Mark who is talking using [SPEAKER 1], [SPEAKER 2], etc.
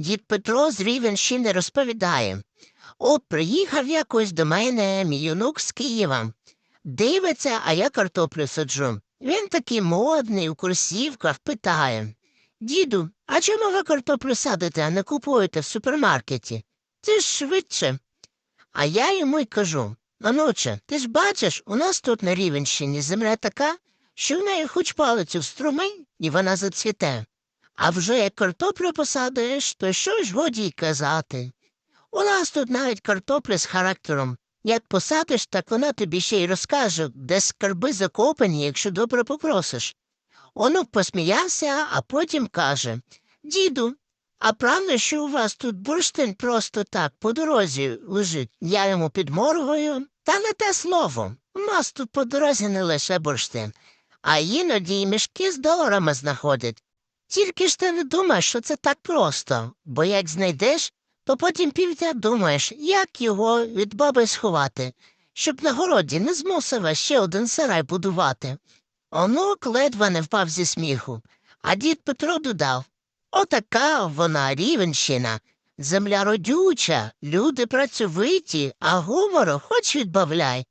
[SPEAKER 1] дід Петро з Рівенщини розповідає. От приїхав якось до мене мій онук з Києва. Дивиться, а я картоплю саджу. Він такий модний, у курсівках, питає. Діду, а чому ви картоплю садите, а не купуєте в супермаркеті? Це ж швидше. А я йому й кажу онуче, ти ж бачиш, у нас тут на Рівенщині земля така, що в неї хоч палицю струмень, і вона зацвіте. А вже як картоплю посадиш, то що ж годі казати. У нас тут навіть картопля з характером. Як посадиш, так вона тобі ще й розкаже, де скарби закопані, якщо добре попросиш. Онук посміявся, а потім каже Діду, а правда, що у вас тут бурштин просто так по дорозі лежить? Я йому підморгую, та не те слово. У нас тут по дорозі не лише бурштин, а іноді й мішки з доларами знаходять. Тільки ж ти не думаєш, що це так просто, бо як знайдеш, то потім півдня думаєш, як його від баби сховати, щоб на городі не змусила ще один сарай будувати. Онук ледве не впав зі сміху, а дід Петро додав Отака вона рівенщина. Земля родюча, люди працьовиті, а гумору хоч відбавляй.